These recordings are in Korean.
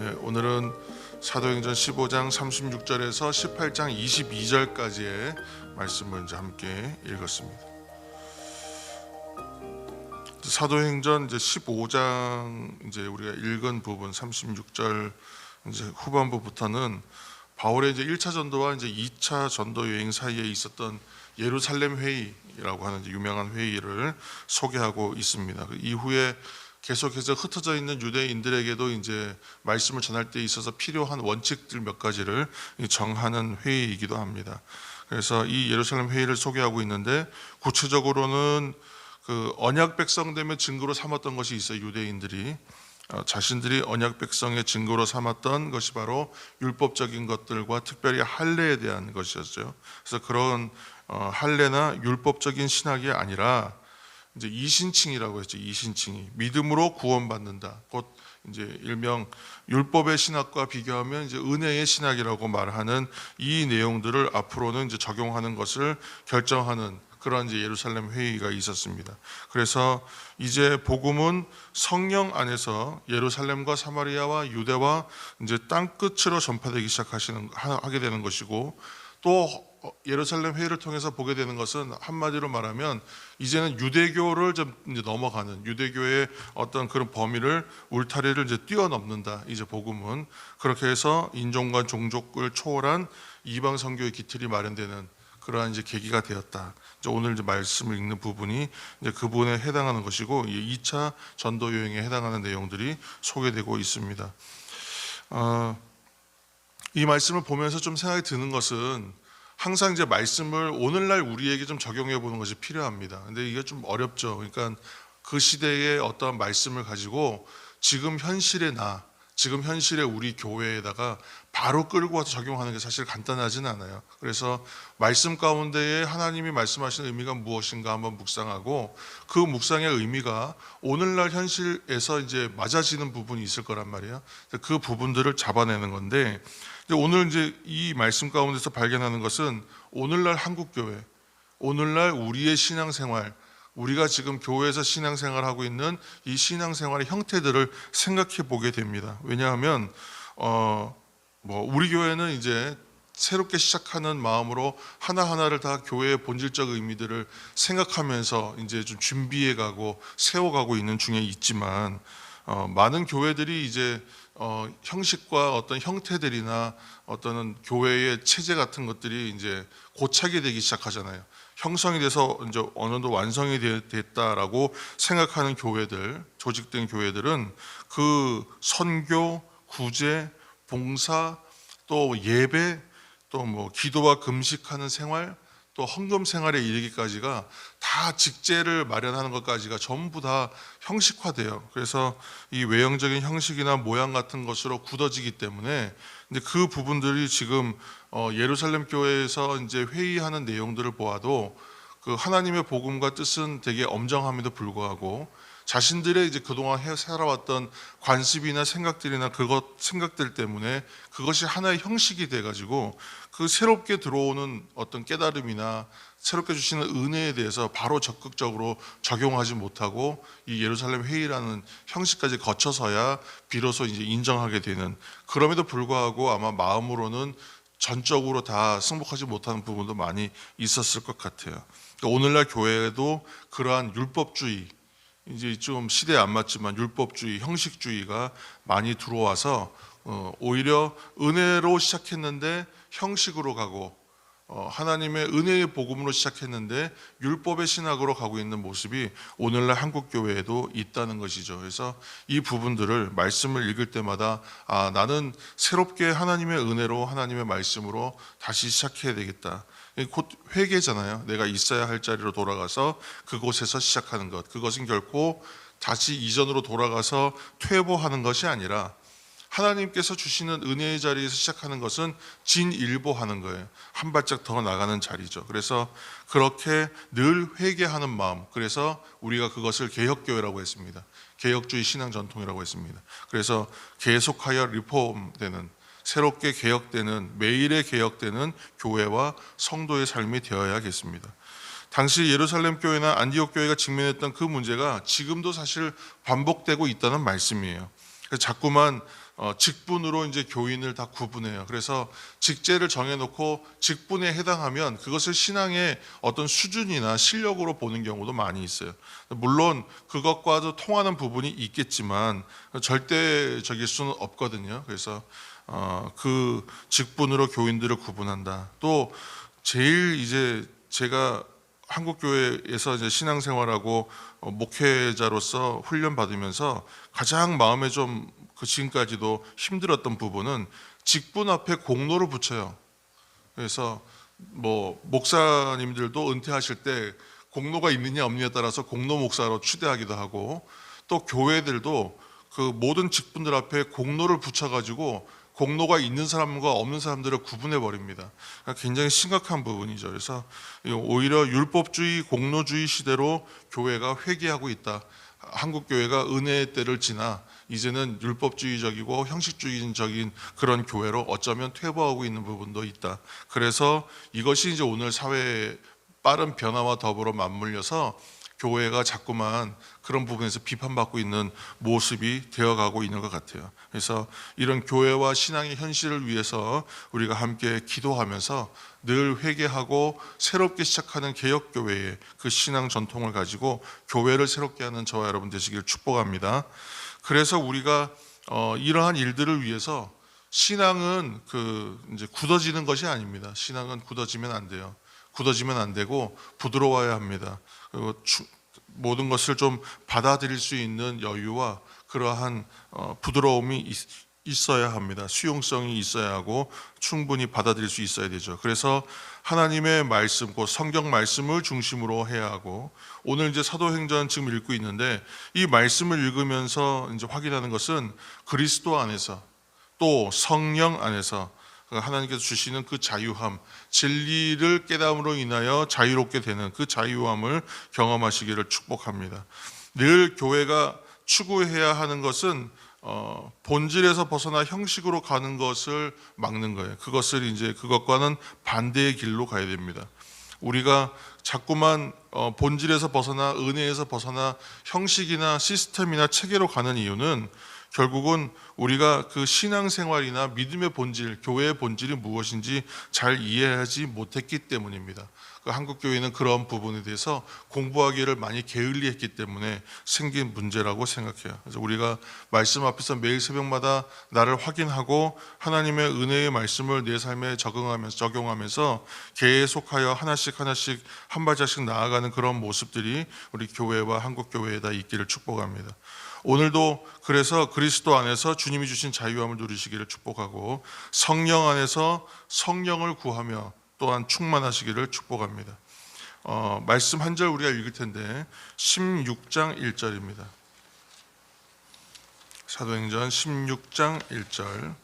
네, 오늘은 사도행전 15장 36절에서 18장 22절까지의 말씀을 이제 함께 읽었습니다. 사도행전 이제 15장 이제 우리가 읽은 부분 36절 이제 후반부부터는 바울의 이제 1차 전도와 이제 2차 전도 여행 사이에 있었던 예루살렘 회의라고 하는 유명한 회의를 소개하고 있습니다. 그 이후에 계속해서 흩어져 있는 유대인들에게도 이제 말씀을 전할 때 있어서 필요한 원칙들 몇 가지를 정하는 회의이기도 합니다. 그래서 이 예루살렘 회의를 소개하고 있는데 구체적으로는 그 언약 백성됨의 증거로 삼았던 것이 있어요. 유대인들이 어, 자신들이 언약 백성의 증거로 삼았던 것이 바로 율법적인 것들과 특별히 할례에 대한 것이었죠. 그래서 그런 어, 할례나 율법적인 신학이 아니라 이제 이신칭이라고 했죠. 이신칭이 믿음으로 구원받는다. 곧 이제 일명 율법의 신학과 비교하면 이제 은혜의 신학이라고 말하는 이 내용들을 앞으로는 이제 적용하는 것을 결정하는 그런 이제 예루살렘 회의가 있었습니다. 그래서 이제 복음은 성령 안에서 예루살렘과 사마리아와 유대와 이제 땅 끝으로 전파되기 시작하시는 하- 하게 되는 것이고 또 예루살렘 회의를 통해서 보게 되는 것은 한마디로 말하면 이제는 유대교를 좀 이제 넘어가는 유대교의 어떤 그런 범위를 울타리를 이제 뛰어넘는다. 이제 복음은 그렇게 해서 인종과 종족을 초월한 이방 선교의 기틀이 마련되는 그러한 이제 계기가 되었다. 이제 오늘 이제 말씀을 읽는 부분이 이제 그 부분에 해당하는 것이고 이 2차 전도 여행에 해당하는 내용들이 소개되고 있습니다. 어, 이 말씀을 보면서 좀 생각이 드는 것은 항상 이제 말씀을 오늘날 우리에게 좀 적용해 보는 것이 필요합니다. 근데 이게 좀 어렵죠. 그러니까 그 시대의 어떠한 말씀을 가지고 지금 현실의 나, 지금 현실의 우리 교회에다가 바로 끌고 와서 적용하는 게 사실 간단하진 않아요. 그래서 말씀 가운데에 하나님이 말씀하시는 의미가 무엇인가 한번 묵상하고 그 묵상의 의미가 오늘날 현실에서 이제 맞아지는 부분이 있을 거란 말이에요. 그 부분들을 잡아내는 건데 오늘 이제 이 말씀 가운데서 발견하는 것은 오늘날 한국 교회, 오늘날 우리의 신앙생활, 우리가 지금 교회에서 신앙생활하고 있는 이 신앙생활의 형태들을 생각해 보게 됩니다. 왜냐하면 어 뭐 우리 교회는 이제 새롭게 시작하는 마음으로 하나하나를 다 교회의 본질적 의미들을 생각하면서 이제 좀 준비해 가고 세워 가고 있는 중에 있지만 어, 많은 교회들이 이제 어, 형식과 어떤 형태들이나 어떤 교회의 체제 같은 것들이 이제 고착이 되기 시작하잖아요. 형성이 돼서 이제 어느 정도 완성이 되- 됐다라고 생각하는 교회들, 조직된 교회들은 그 선교, 구제, 봉사, 또 예배, 또 뭐 기도와 금식하는 생활, 또 헌금 생활에 이르기까지가 다 직제를 마련하는 것까지가 전부 다 형식화돼요. 그래서 이 외형적인 형식이나 모양 같은 것으로 굳어지기 때문에 이제 그 부분들이 지금 어, 예루살렘 교회에서 이제 회의하는 내용들을 보아도 그 하나님의 복음과 뜻은 되게 엄정함에도 불구하고 자신들의 이제 그동안 해 살아왔던 관습이나 생각들이나 그것 생각들 때문에 그것이 하나의 형식이 돼 가지고 그 새롭게 들어오는 어떤 깨달음이나 새롭게 주시는 은혜에 대해서 바로 적극적으로 적용하지 못하고 이 예루살렘 회의라는 형식까지 거쳐서야 비로소 이제 인정하게 되는 그럼에도 불구하고 아마 마음으로는 전적으로 다 승복하지 못하는 부분도 많이 있었을 것 같아요. 그러니까 오늘날 교회에도 그러한 율법주의 이제 좀 시대에 안 맞지만 율법주의, 형식주의가 많이 들어와서 어, 오히려 은혜로 시작했는데 형식으로 가고 어, 하나님의 은혜의 복음으로 시작했는데 율법의 신학으로 가고 있는 모습이 오늘날 한국 교회에도 있다는 것이죠. 그래서 이 부분들을 말씀을 읽을 때마다 아 나는 새롭게 하나님의 은혜로 하나님의 말씀으로 다시 시작해야 되겠다. 곧 회개잖아요. 내가 있어야 할 자리로 돌아가서 그곳에서 시작하는 것. 그것은 결코 다시 이전으로 돌아가서 퇴보하는 것이 아니라 하나님께서 주시는 은혜의 자리에서 시작하는 것은 진일보하는 거예요. 한 발짝 더 나가는 자리죠. 그래서 그렇게 늘 회개하는 마음. 그래서 우리가 그것을 개혁교회라고 했습니다. 개혁주의 신앙 전통이라고 했습니다. 그래서 계속하여 리폼되는 새롭게 개혁되는 매일의 개혁되는 교회와 성도의 삶이 되어야겠습니다. 당시 예루살렘 교회나 안디옥 교회가 직면했던 그 문제가 지금도 사실 반복되고 있다는 말씀이에요. 자꾸만 어, 직분으로 이제 교인을 다 구분해요. 그래서 직제를 정해놓고 직분에 해당하면 그것을 신앙의 어떤 수준이나 실력으로 보는 경우도 많이 있어요. 물론 그것과도 통하는 부분이 있겠지만 절대적일 수는 없거든요. 그래서 어, 그 직분으로 교인들을 구분한다. 또 제일 이제 제가 한국 교회에서 이제 신앙생활하고 어, 목회자로서 훈련 받으면서 가장 마음에 좀 그 지금까지도 힘들었던 부분은 직분 앞에 공로를 붙여요. 그래서 뭐 목사님들도 은퇴하실 때 공로가 있느냐 없느냐에 따라서 공로 목사로 추대하기도 하고 또 교회들도 그 모든 직분들 앞에 공로를 붙여가지고 공로가 있는 사람과 없는 사람들을 구분해 버립니다. 그러니까 굉장히 심각한 부분이죠. 그래서 오히려 율법주의, 공로주의 시대로 교회가 회귀하고 있다. 한국 교회가 은혜의 때를 지나 이제는 율법주의적이고 형식주의적인 그런 교회로 어쩌면 퇴보하고 있는 부분도 있다. 그래서 이것이 이제 오늘 사회의 빠른 변화와 더불어 맞물려서 교회가 자꾸만 그런 부분에서 비판받고 있는 모습이 되어가고 있는 것 같아요. 그래서 이런 교회와 신앙의 현실을 위해서 우리가 함께 기도하면서 늘 회개하고 새롭게 시작하는 개혁 교회의 그 신앙 전통을 가지고 교회를 새롭게 하는 저와 여러분 되시길 축복합니다. 그래서 우리가 어, 이러한 일들을 위해서 신앙은 그 이제 굳어지는 것이 아닙니다. 신앙은 굳어지면 안 돼요. 굳어지면 안 되고 부드러워야 합니다. 그리고 추- 모든 것을 좀 받아들일 수 있는 여유와 그러한 어, 부드러움이 있, 있어야 합니다. 수용성이 있어야 하고 충분히 받아들일 수 있어야 되죠. 그래서 하나님의 말씀, 곧 성경 말씀을 중심으로 해야 하고 오늘 이제 사도행전 지금 읽고 있는데 이 말씀을 읽으면서 이제 확인하는 것은 그리스도 안에서 또 성령 안에서 그 하나님께서 주시는 그 자유함, 진리를 깨달음으로 인하여 자유롭게 되는 그 자유함을 경험하시기를 축복합니다. 늘 교회가 추구해야 하는 것은 어, 본질에서 벗어나 형식으로 가는 것을 막는 거예요. 그것을 이제 그것과는 반대의 길로 가야 됩니다. 우리가 자꾸만 어, 본질에서 벗어나 은혜에서 벗어나 형식이나 시스템이나 체계로 가는 이유는 결국은 우리가 그 신앙생활이나 믿음의 본질, 교회의 본질이 무엇인지 잘 이해하지 못했기 때문입니다. 그 한국 교회는 그런 부분에 대해서 공부하기를 많이 게을리했기 때문에 생긴 문제라고 생각해요. 그래서 우리가 말씀 앞에서 매일 새벽마다 나를 확인하고 하나님의 은혜의 말씀을 내 삶에 적응하면서 적용하면서 계속하여 하나씩 하나씩 한 발자씩 나아가는 그런 모습들이 우리 교회와 한국 교회에다 있기를 축복합니다. 오늘도 그래서 그리스도 안에서 주님이 주신 자유함을 누리시기를 축복하고 성령 안에서 성령을 구하며 또한 충만하시기를 축복합니다. 어, 말씀 한 절 우리가 읽을 텐데 16장 1절입니다. 사도행전 16장 1절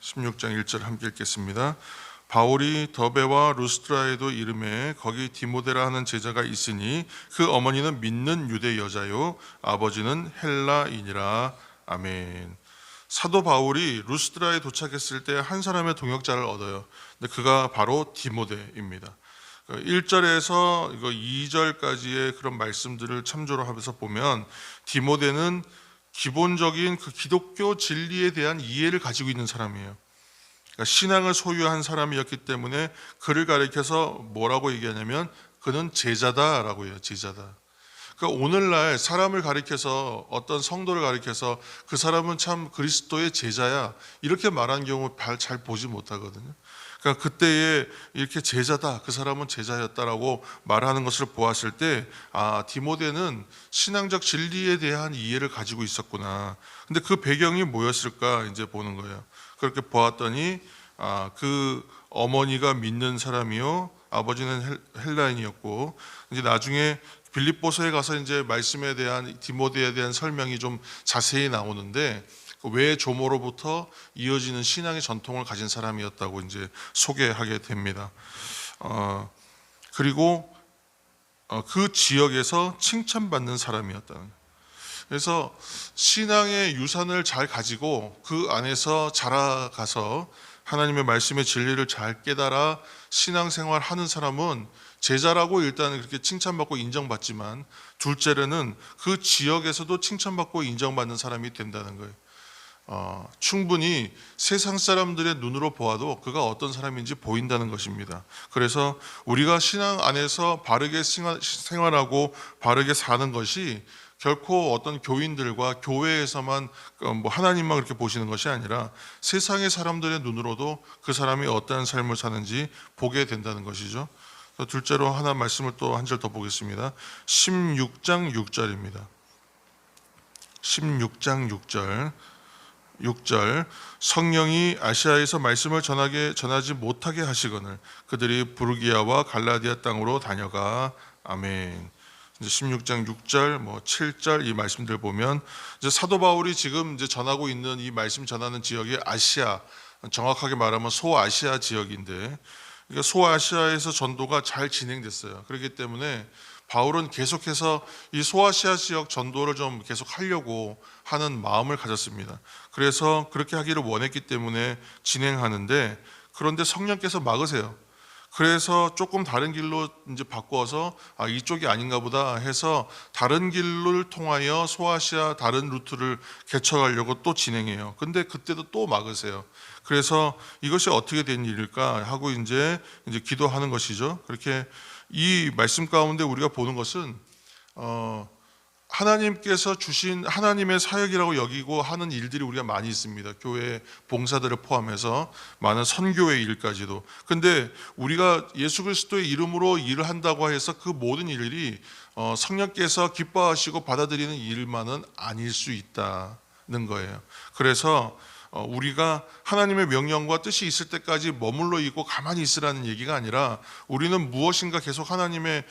16장 1절 함께 읽겠습니다. 바울이 더베와 루스트라에도 이름에 거기 디모데라 하는 제자가 있으니 그 어머니는 믿는 유대 여자요 아버지는 헬라인이라 아멘. 사도 바울이 루스트라에 도착했을 때 한 사람의 동역자를 얻어요. 근데 그가 바로 디모데입니다. 1절에서 이거 2절까지의 그런 말씀들을 참조를 하면서 보면 디모데는 기본적인 그 기독교 진리에 대한 이해를 가지고 있는 사람이에요. 그러니까 신앙을 소유한 사람이었기 때문에 그를 가리켜서 뭐라고 얘기하냐면 그는 제자다라고 해요. 제자다. 그러니까 오늘날 사람을 가리켜서 어떤 성도를 가리켜서 그 사람은 참 그리스도의 제자야 이렇게 말하는 경우 잘- 잘 보지 못하거든요. 그러니까 그때에 이렇게 제자다 그 사람은 제자였다라고 말하는 것을 보았을 때 아 디모데는 신앙적 진리에 대한 이해를 가지고 있었구나. 근데 그 배경이 뭐였을까 이제 보는 거예요. 그렇게 보았더니 아, 그 어머니가 믿는 사람이요 아버지는 헬- 헬라인이었고 이제 나중에 빌립보서에 가서 이제 말씀에 대한 디모데에 대한 설명이 좀 자세히 나오는데 그외 조모로부터 이어지는 신앙의 전통을 가진 사람이었다고 이제 소개하게 됩니다. 어, 그리고 어, 그 지역에서 칭찬받는 사람이었다는. 그래서 신앙의 유산을 잘 가지고 그 안에서 자라가서 하나님의 말씀의 진리를 잘 깨달아 신앙생활 하는 사람은 제자라고 일단은 그렇게 칭찬받고 인정받지만 둘째로는 그 지역에서도 칭찬받고 인정받는 사람이 된다는 거예요. 어, 충분히 세상 사람들의 눈으로 보아도 그가 어떤 사람인지 보인다는 것입니다. 그래서 우리가 신앙 안에서 바르게 생활- 생활하고 바르게 사는 것이 결코 어떤 교인들과 교회에서만 어, 뭐 하나님만 그렇게 보시는 것이 아니라 세상의 사람들의 눈으로도 그 사람이 어떠한 삶을 사는지 보게 된다는 것이죠. 둘째로 하나 말씀을 또 한 절 더 보겠습니다. 16장 6절입니다. 16장 6절 6절 성령이 아시아에서 말씀을 전하게 전하지 못하게 하시거늘 그들이 부르기아와 갈라디아 땅으로 다녀가 아멘. 이제 16장 6절 뭐 7절 이 말씀들 보면 이제 사도 바울이 지금 이제 전하고 있는 이 말씀 전하는 지역이 아시아 정확하게 말하면 소아시아 지역인데 그러니까 소아시아에서 전도가 잘 진행됐어요. 그렇기 때문에 바울은 계속해서 이 소아시아 지역 전도를 좀 계속 하려고 하는 마음을 가졌습니다. 그래서 그렇게 하기를 원했기 때문에 진행하는데 그런데 성령께서 막으세요. 그래서 조금 다른 길로 이제 바꿔서 아 이쪽이 아닌가 보다 해서 다른 길을 통하여 소아시아 다른 루트를 개척하려고 또 진행해요. 근데 그때도 또 막으세요. 그래서 이것이 어떻게 된 일일까 하고 이제 이제 기도하는 것이죠. 그렇게 이 말씀 가운데 우리가 보는 것은 어 하나님께서 주신 하나님의 사역이라고 여기고 하는 일들이 우리가 많이 있습니다. 교회 봉사들을 포함해서 많은 선교의 일까지도. 근데 우리가 예수 그리스도의 이름으로 일을 한다고 해서 그 모든 일들이 어, 성령께서 기뻐하시고 받아들이는 일만은 아닐 수 있다는 거예요. 그래서 어, 우리가 하나님의 명령과 뜻이 있을 때까지 머물러 있고 가만히 있으라는 얘기가 아니라 우리는 무엇인가 계속 하나님의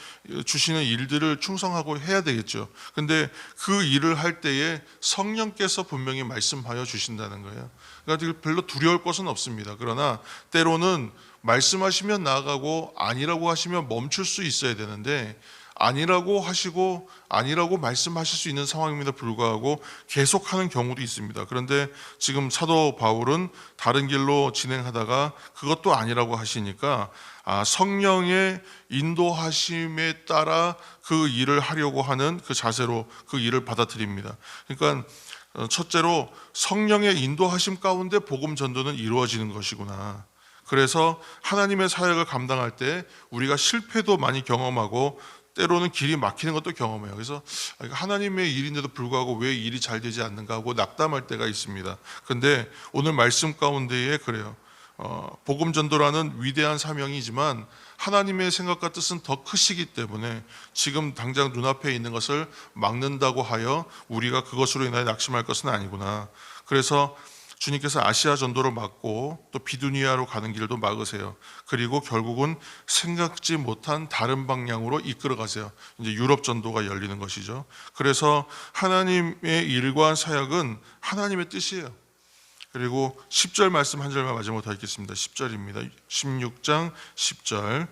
주시는 일들을 충성하고 해야 되겠죠. 근데 그 일을 할 때에 성령께서 분명히 말씀하여 주신다는 거예요. 그러니까 별로 두려울 것은 없습니다. 그러나 때로는 말씀하시면 나아가고 아니라고 하시면 멈출 수 있어야 되는데 아니라고 하시고 아니라고 말씀하실 수 있는 상황임에도 불구하고 계속하는 경우도 있습니다. 그런데 지금 사도 바울은 다른 길로 진행하다가 그것도 아니라고 하시니까 아, 성령의 인도하심에 따라 그 일을 하려고 하는 그 자세로 그 일을 받아들입니다. 그러니까 어, 첫째로 성령의 인도하심 가운데 복음 전도는 이루어지는 것이구나. 그래서 하나님의 사역을 감당할 때 우리가 실패도 많이 경험하고 때로는 길이 막히는 것도 경험해요. 그래서 아, 이거 하나님의 일인데도 불구하고 왜 일이 잘 되지 않는가 하고 낙담할 때가 있습니다. 근데 오늘 말씀 가운데에 그래요. 어, 복음 전도라는 위대한 사명이지만 하나님의 생각과 뜻은 더 크시기 때문에 지금 당장 눈앞에 있는 것을 막는다고 하여 우리가 그것으로 인하여 낙심할 것은 아니구나. 그래서 주님께서 아시아 전도를 막고 또 비두니아로 가는 길도 막으세요. 그리고 결국은 생각지 못한 다른 방향으로 이끌어 가세요. 이제 유럽 전도가 열리는 것이죠. 그래서 하나님의 일과 사역은 하나님의 뜻이에요. 그리고 10절 말씀 한 절만 마지막으로 다 읽겠습니다. 10절입니다. 16장 10절.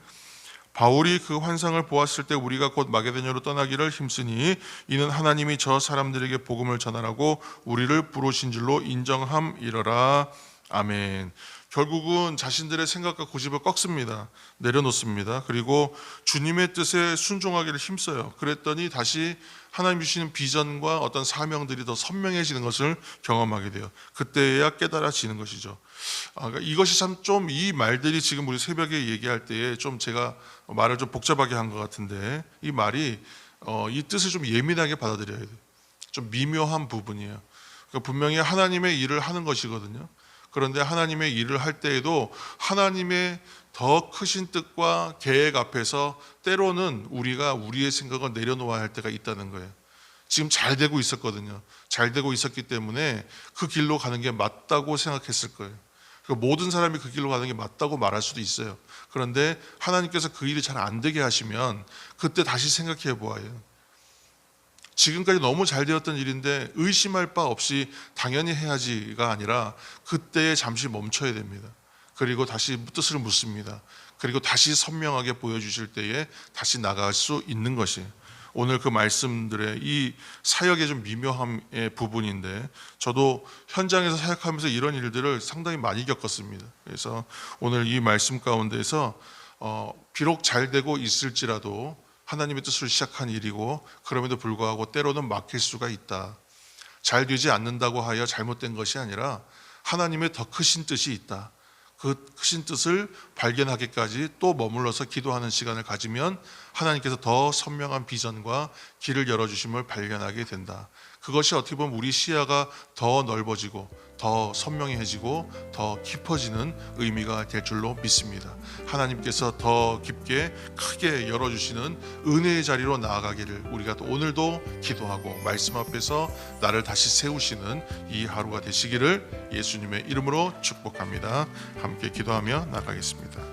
바울이 그 환상을 보았을 때 우리가 곧 마게도냐로 떠나기를 힘쓰니 이는 하나님이 저 사람들에게 복음을 전하라고 우리를 부르신 줄로 인정함이러라. 아멘. 결국은 자신들의 생각과 고집을 꺾습니다. 내려놓습니다. 그리고 주님의 뜻에 순종하기를 힘써요. 그랬더니 다시 하나님 주시는 비전과 어떤 사명들이 더 선명해지는 것을 경험하게 돼요. 그때야 깨달아지는 것이죠. 아, 그러니까 이것이 참 좀 이 말들이 지금 우리 새벽에 얘기할 때에 좀 제가 말을 좀 복잡하게 한 것 같은데 이 말이 어, 이 뜻을 좀 예민하게 받아들여야 돼요. 좀 미묘한 부분이에요. 그러니까 분명히 하나님의 일을 하는 것이거든요. 그런데 하나님의 일을 할 때에도 하나님의 더 크신 뜻과 계획 앞에서 때로는 우리가 우리의 생각을 내려놓아야 할 때가 있다는 거예요. 지금 잘 되고 있었거든요. 잘 되고 있었기 때문에 그 길로 가는 게 맞다고 생각했을 거예요. 그러니까 모든 사람이 그 길로 가는 게 맞다고 말할 수도 있어요. 그런데 하나님께서 그 일이 잘 안 되게 하시면 그때 다시 생각해 보아요. 지금까지 너무 잘 되었던 일인데 의심할 바 없이 당연히 해야지가 아니라 그때에 잠시 멈춰야 됩니다. 그리고 다시 뜻을 묻습니다. 그리고 다시 선명하게 보여주실 때에 다시 나갈 수 있는 것이 오늘 그 말씀들의 이 사역의 좀 미묘함의 부분인데 저도 현장에서 사역하면서 이런 일들을 상당히 많이 겪었습니다. 그래서 오늘 이 말씀 가운데서 어, 비록 잘 되고 있을지라도 하나님의 뜻으로 시작한 일이고 그럼에도 불구하고 때로는 막힐 수가 있다. 잘 되지 않는다고 하여 잘못된 것이 아니라 하나님의 더 크신 뜻이 있다. 그 크신 뜻을 발견하기까지 또 머물러서 기도하는 시간을 가지면 하나님께서 더 선명한 비전과 길을 열어주심을 발견하게 된다. 그것이 어떻게 보면 우리 시야가 더 넓어지고 더 선명해지고 더 깊어지는 의미가 될 줄로 믿습니다. 하나님께서 더 깊게 크게 열어주시는 은혜의 자리로 나아가기를 우리가 또 오늘도 기도하고 말씀 앞에서 나를 다시 세우시는 이 하루가 되시기를 예수님의 이름으로 축복합니다. 함께 기도하며 나가겠습니다.